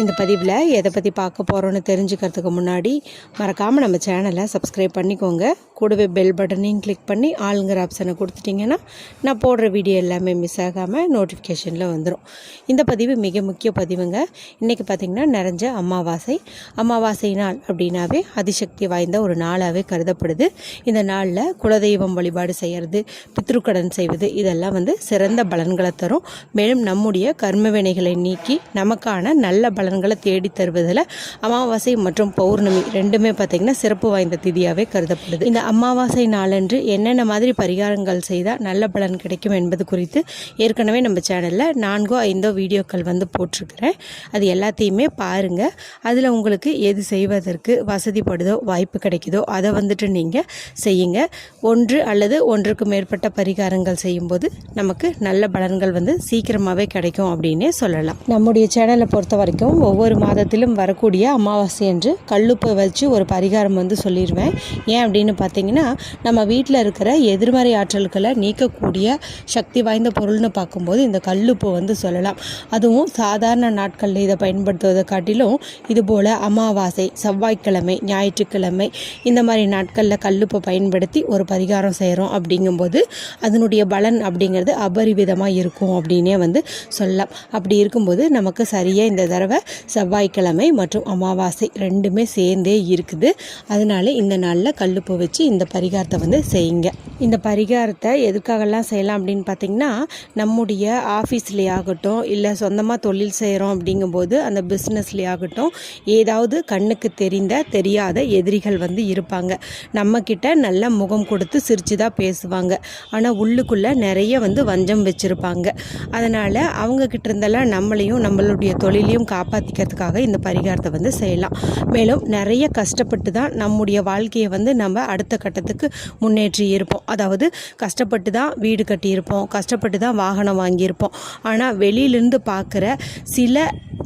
இந்த பதிவில் எதை பற்றி பார்க்க போகிறோன்னு தெரிஞ்சுக்கிறதுக்கு முன்னாடி மறக்காமல் நம்ம சேனலை சப்ஸ்கிரைப் பண்ணிக்கோங்க. கூடவே பெல் பட்டனையும் கிளிக் பண்ணி ஆளுங்கிற ஆப்ஷனை கொடுத்துட்டிங்கன்னா நான் போடுற வீடியோ எல்லாமே மிஸ் ஆகாமல் நோட்டிஃபிகேஷனில் வந்துடும் இந்த பதிவு மிக முக்கிய பதிவுங்க. இன்றைக்கி பார்த்திங்கன்னா நிறைஞ்ச அமாவாசை. அமாவாசை நாள் அப்படின்னாவே அதிசக்தி வாய்ந்த ஒரு நாளாகவே கருதப்படுது. இந்த நாளில் குலதெய்வம் வழிபாடு செய்கிறது பித்ருக்கடன் செய்வது இதெல்லாம் வந்து சிறந்த பலன்களை தரும். மேலும் நம்முடைய கர்ம வினைகளை நீக்கி நமக்கான நல்ல பலன்களை தேடி தருவதில் அமாவாசை மற்றும் பௌர்ணமி ரெண்டுமே பார்த்திங்கன்னா சிறப்பு வாய்ந்த திதியாகவே கருதப்படுது. இந்த அமாவாசை நாளன்று என்னென்ன மாதிரி பரிகாரங்கள் செய்தால் நல்ல பலன் கிடைக்கும் என்பது குறித்து ஏற்கனவே நம்ம சேனலில் நான்கோ ஐந்தோ வீடியோக்கள் வந்து போட்டிருக்கிறேன். அது எல்லாத்தையுமே பாருங்கள் அதில் உங்களுக்கு எது செய்வதற்கு வசதிப்படுதோ வாய்ப்பு கிடைக்குதோ அதை வந்துட்டு நீங்கள் செய்யுங்க. ஒன்று அல்லது ஒன்றுக்கு மேற்பட்ட பரிகாரங்கள் செய்யும்போது நமக்கு நல்ல பலன்கள் வந்து சீக்கிரமாகவே கிடைக்கும் அப்படின்னே சொல்லலாம். நம்முடைய சேனலை பொறுத்த வரைக்கும் ஒவ்வொரு மாதத்திலும் வரக்கூடிய அமாவாசை என்று கல்லுப்பை வச்சு ஒரு பரிகாரம் வந்து சொல்லிடுவேன். ஏன் அப்படின்னு பார்த்தீங்கன்னா நம்ம வீட்டில் இருக்கிற எதிர்மறை ஆற்றல்களை நீக்கக்கூடிய சக்தி வாய்ந்த பொருள்னு பார்க்கும்போது இந்த கல்லுப்பு வந்து சொல்லலாம். அதுவும் சாதாரண நாட்களில் இதை பயன்படுத்துவதை காட்டிலும் இதுபோல் அமாவாசை செவ்வாய்க்கிழமை ஞாயிற்றுக்கிழமை இந்த மாதிரி நாட்களில் கல்லுப்பை பயன்படுத்தி ஒரு பரிகாரம் செய்கிறோம் அப்படிங்கும்போது அதனுடைய பலன் அப்படிங்கிறது அபரிவிதமாக இருக்கும் அப்படின்னே வந்து சொல்லலாம். அப்படி இருக்கும்போது நமக்கு சரியாக இந்த தடவை செவ்வாய்க்கிழமை மற்றும் அமாவாசை ரெண்டுமே சேர்ந்தே இருக்குது. அதனால இந்த நாளில் கல்லுப்பு வச்சு இந்த பரிகாரத்தை வந்து செய்யுங்க. இந்த பரிகாரத்தை எதுக்காகலாம் செய்யலாம் அப்படின்னு பார்த்தீங்கன்னா நம்முடைய ஆஃபீஸ்லேயே ஆகட்டும் இல்லை சொந்தமாக தொழில் செய்கிறோம் அப்படிங்கும்போது அந்த பிஸ்னஸ்லேயே ஆகட்டும் ஏதாவது கண்ணுக்கு தெரிந்த தெரியாத எதிரிகள் வந்து இருப்பாங்க. நம்மக்கிட்ட நல்ல முகம் கொடுத்து சிரித்து தான் பேசுவாங்க. ஆனால் உள்ளுக்குள்ளே நிறைய வந்து வஞ்சம் வச்சுருப்பாங்க. அதனால் அவங்கக்கிட்ட இருந்தெல்லாம் நம்மளையும் நம்மளுடைய தொழிலையும் காப்பா காப்பாற்றிக்கிறதுக்காக இந்த பரிகாரத்தை வந்து செய்யலாம். மேலும் நிறைய கஷ்டப்பட்டு தான் நம்முடைய வாழ்க்கையை வந்து நம்ம அடுத்த கட்டத்துக்கு முன்னேற்றி இருப்போம். அதாவது கஷ்டப்பட்டு தான் வீடு கட்டியிருப்போம் கஷ்டப்பட்டு தான் வாகனம் வாங்கியிருப்போம். ஆனால் வெளியிலேருந்து பார்க்குற சில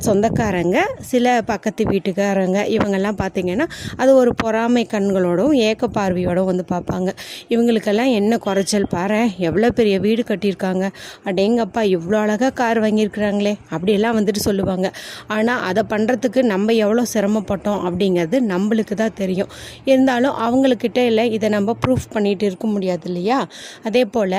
சொந்தக்காரங்க சில பக்கத்து வீட்டுக்காரங்க இவங்கெல்லாம் பார்த்திங்கன்னா அது ஒரு பொறாமை கண்களோடும் ஏக்க பார்வையோடும் வந்து பார்ப்பாங்க. இவங்களுக்கெல்லாம் என்ன குறைச்சல் பாரு எவ்வளோ பெரிய வீடு கட்டியிருக்காங்க? அடேங்கப்பா இவ்வளோ அழகாக கார் வாங்கியிருக்கிறாங்களே அப்படியெல்லாம் வந்துட்டு சொல்லுவாங்க. ஆனால் அதை பண்ணுறதுக்கு நம்ம எவ்வளோ சிரமப்பட்டோம் அப்படிங்கிறது நம்மளுக்கு தான் தெரியும். இருந்தாலும் அவங்கக்கிட்ட இல்லை இதை நம்ம ப்ரூஃப் பண்ணிகிட்டு இருக்க முடியாது இல்லையா? அதே போல்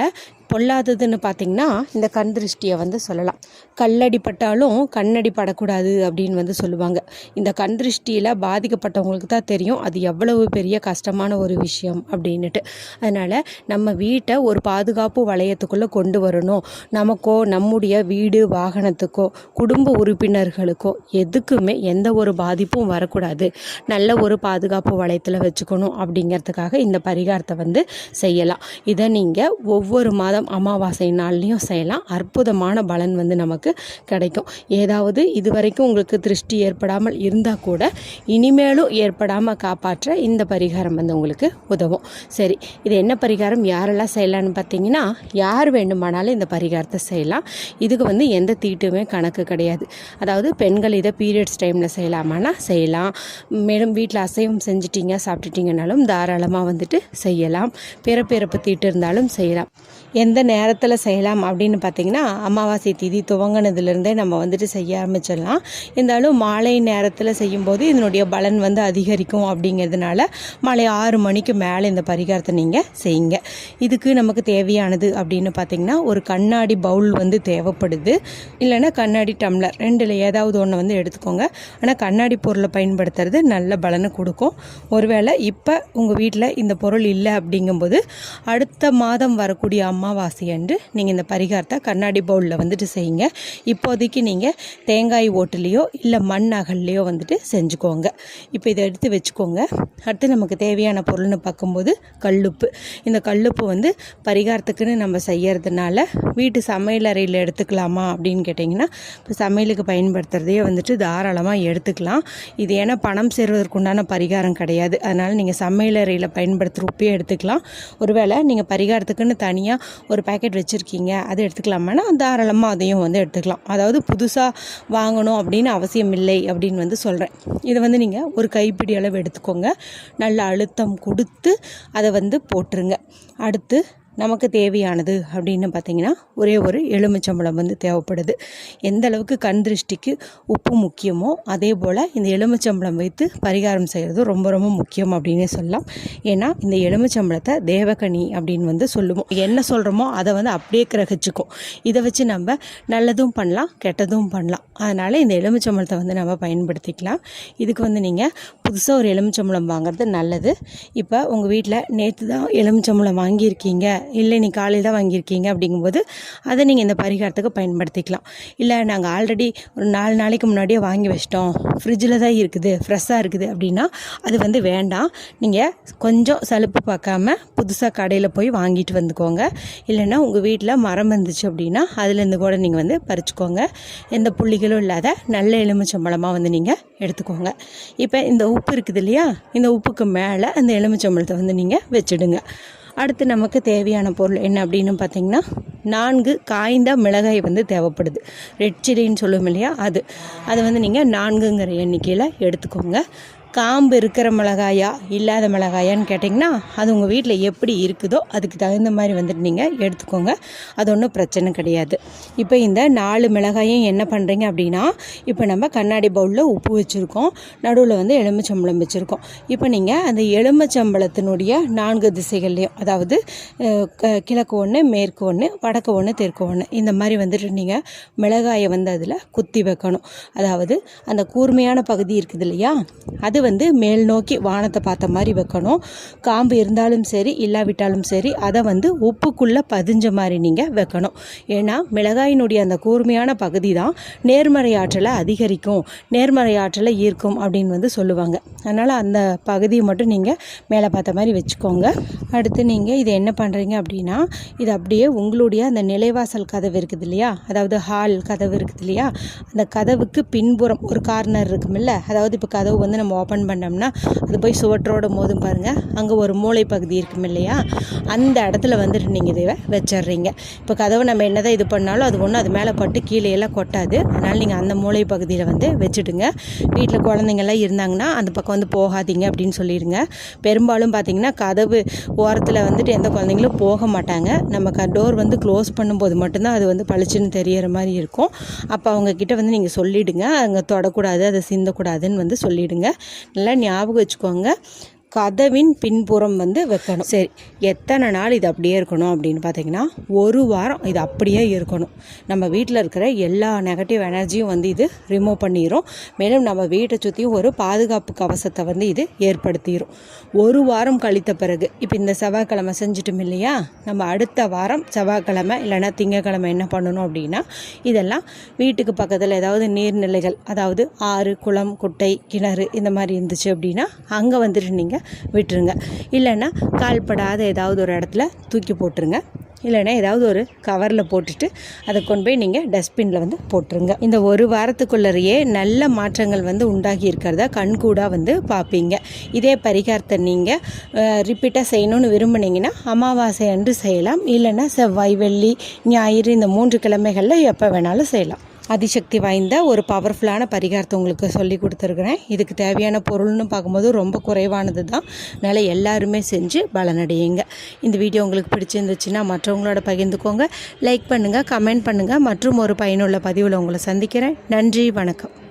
பொல்லாததுன்னு பார்த்திங்கன்னா இந்த கண் திருஷ்டியை வந்து சொல்லலாம். கல்லடி பட்டாலும் கண்ணடி படக்கூடாது அப்படின்னு வந்து சொல்லுவாங்க. இந்த கண் திருஷ்டியில் பாதிக்கப்பட்டவங்களுக்கு தான் தெரியும் அது எவ்வளவு பெரிய கஷ்டமான ஒரு விஷயம் அப்படின்னுட்டு. அதனால் நம்ம வீட்டை ஒரு பாதுகாப்பு வளையத்துக்குள்ளே கொண்டு வரணும். நமக்கோ நம்முடைய வீடு வாகனத்துக்கோ குடும்ப உறுப்பினர்களுக்கோ எதுக்குமே எந்த ஒரு பாதிப்பும் வரக்கூடாது. நல்ல ஒரு பாதுகாப்பு வளையத்தில் வச்சுக்கணும் அப்படிங்கிறதுக்காக இந்த பரிகாரத்தை வந்து செய்யலாம். இதை நீங்கள் ஒவ்வொரு மாதம் அமாவாசை நாள்லேயும் செய்யலாம். அற்புதமான பலன் வந்து நமக்கு கிடைக்கும். ஏதாவது இது வரைக்கும் உங்களுக்கு திருஷ்டி ஏற்படாமல் இருந்தால் கூட இனிமேலும் ஏற்படாமல் காப்பாற்ற இந்த பரிகாரம் வந்து உங்களுக்கு உதவும். சரி இது என்ன பரிகாரம்? யாரெல்லாம் செய்யலாம்னு பார்த்தீங்கன்னா யார் வேண்டுமானாலும் இந்த பரிகாரத்தை செய்யலாம். இதுக்கு வந்து எந்த தீட்டுமே கணக்கு கிடையாது. அதாவது பெண்கள் இதை பீரியட்ஸ் டைமில் செய்யலாமானா செய்யலாம். மேலும் வீட்டில் அசைவம் செஞ்சிட்டிங்க சாப்பிட்டுட்டிங்கனாலும் தாராளமாக வந்துட்டு செய்யலாம். பிறப்பிறப்பு தீட்டு இருந்தாலும் செய்யலாம். எந்த நேரத்தில் செய்யலாம் அப்படின்னு பார்த்தீங்கன்னா அமாவாசை திதி துவங்கினதுலேருந்தே நம்ம வந்துட்டு செய்ய ஆரம்பிச்சிடலாம். இருந்தாலும் மாலை நேரத்தில் செய்யும்போது இதனுடைய பலன் வந்து அதிகரிக்கும் அப்படிங்கிறதுனால மாலை ஆறு மணிக்கு மேலே இந்த பரிகாரத்தை நீங்கள் செய்யுங்க. இதுக்கு நமக்கு தேவையானது அப்படின்னு பார்த்தீங்கன்னா ஒரு கண்ணாடி பவுல் வந்து தேவைப்படுது. இல்லைன்னா கண்ணாடி டம்ளர் ரெண்டில் ஏதாவது ஒன்று வந்து எடுத்துக்கோங்க. ஆனால் கண்ணாடி பொருளை பயன்படுத்துறது நல்ல பலனை கொடுக்கும். ஒருவேளை இப்போ உங்கள் வீட்டில் இந்த பொருள் இல்லை அப்படிங்கும்போது அடுத்த மாதம் வரக்கூடிய அம்மா அமாவாசை அன்று நீங்கள் இந்த பரிகாரத்தை கண்ணாடி பவுலில் வந்துட்டு செய்யுங்க. இப்போதைக்கு நீங்கள் தேங்காய் ஓட்டுலேயோ இல்லை மண் அகல்லையோ வந்துட்டு செஞ்சுக்கோங்க. இப்போ இதை எடுத்து வச்சுக்கோங்க. அடுத்து நமக்கு தேவையான பொருள்னு பார்க்கும்போது கல்லுப்பு. இந்த கல்லுப்பு வந்து பரிகாரத்துக்குன்னு நம்ம செய்யறதுனால வீட்டு சமையலறையில் எடுத்துக்கலாமா அப்படின்னு கேட்டிங்கன்னா இப்போ சமையலுக்கு பயன்படுத்துகிறதையே வந்துட்டு தாராளமாக எடுத்துக்கலாம். இது ஏன்னா பணம் சேர்வதற்குண்டான பரிகாரம் கிடையாது. அதனால் நீங்கள் சமையலறையில் பயன்படுத்துகிற உப்பையே எடுத்துக்கலாம். ஒருவேளை நீங்கள் பரிகாரத்துக்குன்னு தனியாக ஒரு பேக்கெட் வச்சுருக்கீங்க அதை எடுத்துக்கலாமான்னா தாராளமாக அதையும் வந்து எடுத்துக்கலாம். அதாவது புதுசாக வாங்கணும் அப்படின்னு அவசியம் இல்லை அப்படின்னு வந்து சொல்கிறேன் இதை வந்து நீங்கள் ஒரு கைப்பிடி அளவு எடுத்துக்கோங்க. நல்ல அழுத்தம் கொடுத்து அதை வந்து போட்டுருங்க. அடுத்து நமக்கு தேவையானது அப்படின்னு பார்த்தீங்கன்னா ஒரே ஒரு எலுமிச்சம்பழம் வந்து தேவைப்படுது. எந்த அளவுக்கு கண் திருஷ்டிக்கு உப்பு முக்கியமோ அதே போல் இந்த எலுமிச்சம்பழம் வைத்து பரிகாரம் செய்கிறது ரொம்ப ரொம்ப முக்கியம் அப்படின்னே சொல்லலாம். ஏன்னா இந்த எலுமிச்சம்பழத்தை தேவகனி அப்படின்னு வந்து சொல்லுவோம். என்ன சொல்கிறோமோ அதை வந்து அப்படியே கிரகிச்சுக்கும். இதை வச்சு நம்ம நல்லதும் பண்ணலாம் கெட்டதும் பண்ணலாம். அதனால் இந்த எலுமிச்சம்பழத்தை வந்து நம்ம பயன்படுத்திக்கலாம். இதுக்கு வந்து நீங்கள் புதுசாக ஒரு எலுமிச்சம்பழம் வாங்குறது நல்லது. இப்போ உங்கள் வீட்டில் நேற்று தான் எலுமிச்சம்பழம் வாங்கியிருக்கீங்க. இல்லை நீ காலையில் தான் வாங்கியிருக்கீங்க அப்படிங்கும்போது அதை நீங்கள் இந்த பரிகாரத்துக்கு பயன்படுத்திக்கலாம். இல்லை நாங்கள் ஆல்ரெடி ஒரு நாலு நாளைக்கு முன்னாடியே வாங்கி வச்சிட்டோம். ஃப்ரிட்ஜில் தான் இருக்குது ஃப்ரெஷ்ஷாக இருக்குது அப்படின்னா அது வந்து வேண்டாம். நீங்கள் கொஞ்சம் சலுப்பு பார்க்காம புதுசாக கடையில் போய் வாங்கிட்டு வந்துக்கோங்க. இல்லைன்னா உங்கள் வீட்டில் மரம் இருந்துச்சு அப்படின்னா அதுலேருந்து கூட நீங்கள் வந்து பறிச்சுக்கோங்க. எந்த புள்ளிகளும் இல்லாத நல்ல எலுமிச்சம்பழமாக வந்து நீங்கள் எடுத்துக்கோங்க. இப்போ இந்த உப்பு இருக்குது இல்லையா? இந்த உப்புக்கு மேலே அந்த எலுமிச்சம்பழத்தை வந்து நீங்கள் வச்சுடுங்க. அடுத்து நமக்கு தேவையான பொருள் என்ன அப்படின்னு பார்த்தீங்கன்னா நான்கு காய்ந்த மிளகாய் வந்து தேவைப்படுது. ரெட் சில்லின்னு சொல்லுவோம் இல்லையா? அது. அதை வந்து நீங்கள் நான்குங்கிற எண்ணிக்கையில் எடுத்துக்கோங்க. காம்பு இருக்கிற மிளகாயா இல்லாத மிளகாயான்னு கேட்டிங்கன்னா அது உங்கள் வீட்டில் எப்படி இருக்குதோ அதுக்கு தகுந்த மாதிரி வந்துட்டு நீங்கள் எடுத்துக்கோங்க. அது ஒன்றும் பிரச்சனை கிடையாது. இப்போ இந்த நாலு மிளகாயும் என்ன பண்ணுறீங்க அப்படின்னா இப்போ நம்ம கண்ணாடி பவுலில் உப்பு வச்சுருக்கோம். நடுவில் வந்து எலுமிச்சம்பழம் வச்சுருக்கோம். இப்போ நீங்கள் அந்த எலுமிச்சம்பழத்தினுடைய நான்கு திசைகள்லையும் அதாவது கிழக்கு ஒன்று மேற்கு ஒன்று வடக்கு ஒன்று தெற்கு ஒன்று இந்த மாதிரி வந்துட்டு நீங்கள் மிளகாயை வந்து அதில் குத்தி வைக்கணும். அதாவது அந்த கூர்மையான பகுதி இருக்குது இல்லையா? அது வந்து மேல் நோக்கி வானத்தை பார்த்த மாதிரி வைக்கணும். காம்பு இருந்தாலும் சரி இல்லாவிட்டாலும் சரி அதை வந்து உப்புக்குள்ளே பதிஞ்ச மாதிரி நீங்கள் வைக்கணும். ஏன்னா மிளகாயினுடைய அந்த கூர்மையான பகுதி தான் நேர்மறை ஆற்றலை அதிகரிக்கும் நேர்மறை ஆற்றலை ஈர்க்கும் அப்படின்னு வந்து சொல்லுவாங்க. அதனால் அந்த பகுதியை மட்டும் நீங்கள் மேலே பார்த்த மாதிரி வச்சுக்கோங்க. அடுத்து நீங்கள் இதை என்ன பண்ணுறீங்க அப்படின்னா இது அப்படியே உங்களுடைய அந்த நிலைவாசல் கதவு இருக்குது இல்லையா? அதாவது ஹால் கதவு இருக்குது இல்லையா? அந்த கதவுக்கு பின்புறம் ஒரு கார்னர் இருக்குமில்ல அதாவது இப்போ கதவு வந்து நம்ம ஓப்பன் பண்ணோம்னா அது போய் சுவற்றோட மோதும் பாருங்கள் அங்கே ஒரு மூளை பகுதி இருக்கும் இல்லையா? அந்த இடத்துல வந்துட்டு நீங்கள் இதை வச்சிடுறீங்க. இப்போ கதவை நம்ம என்னதான் இது பண்ணாலும் அது ஒன்றும் அது மேலே பட்டு கீழே எல்லாம் கொட்டாது. அதனால் நீங்கள் அந்த மூளை பகுதியில் வந்து வச்சுடுங்க. வீட்டில் குழந்தைங்கள்லாம் இருந்தாங்கன்னா அந்த பக்கம் வந்து போகாதீங்க அப்படின்னு சொல்லிடுங்க. பெரும்பாலும் பார்த்தீங்கன்னா கதவு ஓரத்தில் வந்துட்டு எந்த குழந்தைங்களும் போக மாட்டாங்க. நம்ம க டோர் வந்து க்ளோஸ் பண்ணும்போது மட்டும்தான் அது வந்து பளிச்சுன்னு தெரியற மாதிரி இருக்கும். அப்போ அவங்கக்கிட்ட வந்து நீங்கள் சொல்லிவிடுங்க அங்கே தொடக்கூடாது அதை சிந்தக்கூடாதுன்னு வந்து சொல்லிவிடுங்க நல்லா ஞாபகம் வச்சுக்கோங்க. கதவின் பின்புறம் வந்து வைக்கணும். சரி எத்தனை நாள் இது அப்படியே இருக்கணும் அப்படின்னு பார்த்தீங்கன்னா ஒரு வாரம் இது அப்படியே இருக்கணும். நம்ம வீட்டில் இருக்கிற எல்லா நெகட்டிவ் எனர்ஜியும் வந்து இது ரிமூவ் பண்ணிடும் மேலும் நம்ம வீட்டை சுற்றியும் ஒரு பாதுகாப்பு கவசத்தை வந்து இது ஏற்படுத்திடும் ஒரு வாரம் கழித்த பிறகு இப்போ இந்த செவ்வாய்க்கிழமை செஞ்சிட்டோம் இல்லையா? நம்ம அடுத்த வாரம் செவ்வாய்க்கிழமை இல்லைன்னா திங்கக்கிழமை என்ன பண்ணணும் அப்படின்னா இதெல்லாம் வீட்டுக்கு பக்கத்தில் ஏதாவது நீர்நிலைகள் அதாவது ஆறு குளம் குட்டை கிணறு இந்த மாதிரி இருந்துச்சு அப்படின்னா அங்கே வந்துட்டு நீங்கள் விட்டுருங்க. இல்லைன்னா கால்படாத ஏதாவது ஒரு இடத்துல தூக்கி போட்டுருங்க. இல்லைன்னா ஏதாவது ஒரு கவரில் போட்டுட்டு அதை கொண்டு போய் நீங்கள் டஸ்ட்பினில் வந்து போட்டுருங்க. இந்த ஒரு வாரத்துக்குள்ளறையே நல்ல மாற்றங்கள் வந்து உண்டாகி இருக்கிறத கண்கூடாக வந்து பார்ப்பீங்க. இதே பரிகாரத்தை நீங்கள் ரிப்பீட்டாக செய்யணும்னு விரும்புனீங்கன்னா அமாவாசை அன்று செய்யலாம். இல்லைன்னா செவ்வாய் வெள்ளி ஞாயிறு இந்த மூன்று கிழமைகளில் எப்போ வேணாலும் செய்யலாம். அதிசக்தி வாய்ந்த ஒரு பவர்ஃபுல்லான பரிகாரத்தை உங்களுக்கு சொல்லி கொடுத்துருக்குறேன். இதுக்கு தேவையான பொருள்னு பார்க்கும்போது ரொம்ப குறைவானது தான் அதனால் எல்லாருமே செஞ்சு பலனடையுங்க. இந்த வீடியோ உங்களுக்கு பிடிச்சிருந்துச்சுன்னா மற்றவங்களோட பகிர்ந்துக்கோங்க. லைக் பண்ணுங்கள் கமெண்ட் பண்ணுங்கள் மற்றும் ஒரு பயனுள்ள பதிவில் உங்களை சந்திக்கிறேன். நன்றி வணக்கம்.